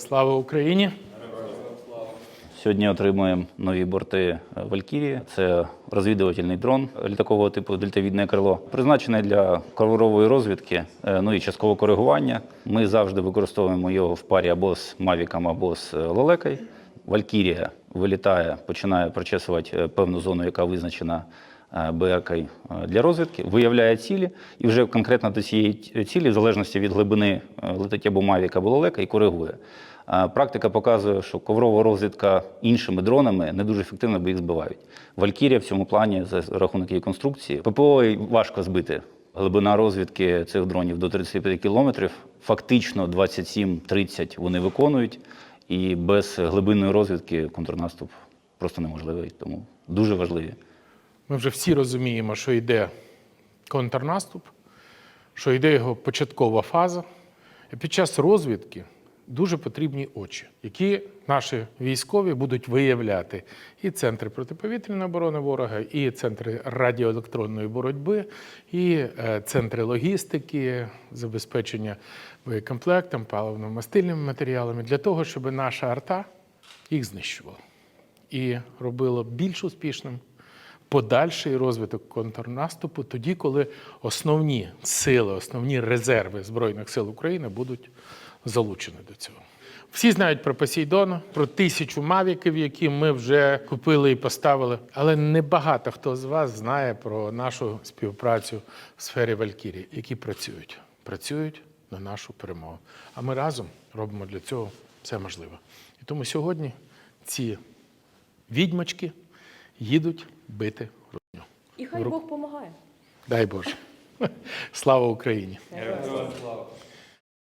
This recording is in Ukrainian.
Слава Україні! Сьогодні отримуємо нові борти Валькірії. Це розвідувальний дрон літакового типу дельтавідне крило, призначений для коврової розвідки, е, ну і часткового коригування. Ми завжди використовуємо його в парі або з Мавіком, або з е, лелекою. Валькірія вилітає, починає прочесувати е, певну зону, яка визначена е, БРК для розвідки, виявляє цілі, і вже конкретно до цієї цілі, в залежності від глибини е, летить або Мавік, або лелека, і коригує. Практика показує, що коврова розвідка іншими дронами не дуже ефективно, бо їх збивають. Валькірія в цьому плані за рахунок її конструкції. ППО важко збити. Глибина розвідки цих дронів до 35 кілометрів. Фактично 27-30 вони виконують, і без глибинної розвідки контрнаступ просто неможливий. Тому дуже важливі. Ми вже всі розуміємо, що йде контрнаступ, що йде його початкова фаза. І під час розвідки дуже потрібні очі, які наші військові будуть виявляти і центри протиповітряної оборони ворога, і центри радіоелектронної боротьби, і е, центри логістики, забезпечення боєкомплектом, паливно-мастильними матеріалами для того, щоб наша арта їх знищувала і робила більш успішним подальший розвиток контрнаступу тоді, коли основні сили, основні резерви Збройних сил України будуть залучені до цього. Всі знають про Посейдона, про тисячу мавіків, які ми вже купили і поставили. Але небагато хто з вас знає про нашу співпрацю в сфері Валькірії, які працюють. Працюють на нашу перемогу. А ми разом робимо для цього все можливе. І тому сьогодні ці відьмачки їдуть бити русню. І хай Бог помагає. Дай Боже. Слава Україні! Героям слава!